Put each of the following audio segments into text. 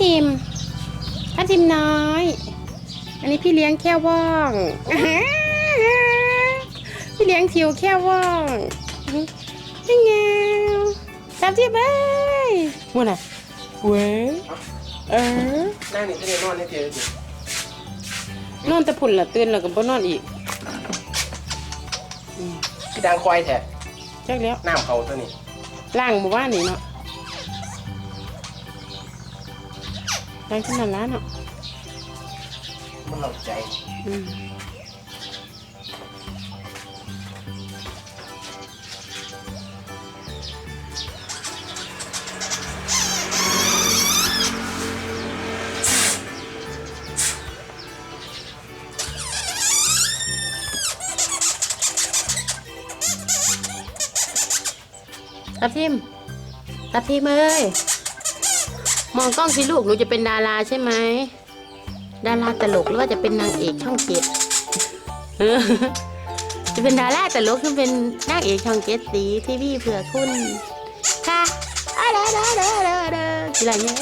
ทิมทับทิมน้อย อันนี้พี่เลี้ยงแค่ว่อง พี่เลี้ยงทิวแค่ว่องยังไงทับทิมเอ้ยว่าน่ะเว้ยเออนั่งนี่จะได้นอนได้เจอดินอนแต่พุ่นละตื่นแล้วก็บ่นอนอีกพี่ดังควายแท้จักแล้วน้ำเขาตัวนี้ล่างหมู่บ้านนี่เนาะ ล้างขึ้นมาล้านเนาะมันหลับใจอืมทับทิมทับทิมเอ้ย มองกล้องสิลูกหนูจะเป็นดาราใช่ไหมดาราตลกหรือว่าจะเป็นนางเอกช่องเจ็ดจะเป็นดาราตลกหรือเป็นนางเอกช่องเจ็ดสีทีวีเผื่อคุณค่ะอะเด้อเด้อเด้อเด้อเด้อกี่ไรเนี่ย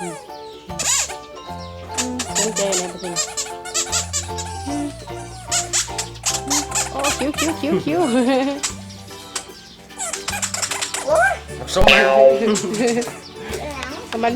อืมอืมสนใจอะไรประเด็นโอ้คิ้วคิ้วคิ้วคิ้ว สมมามัน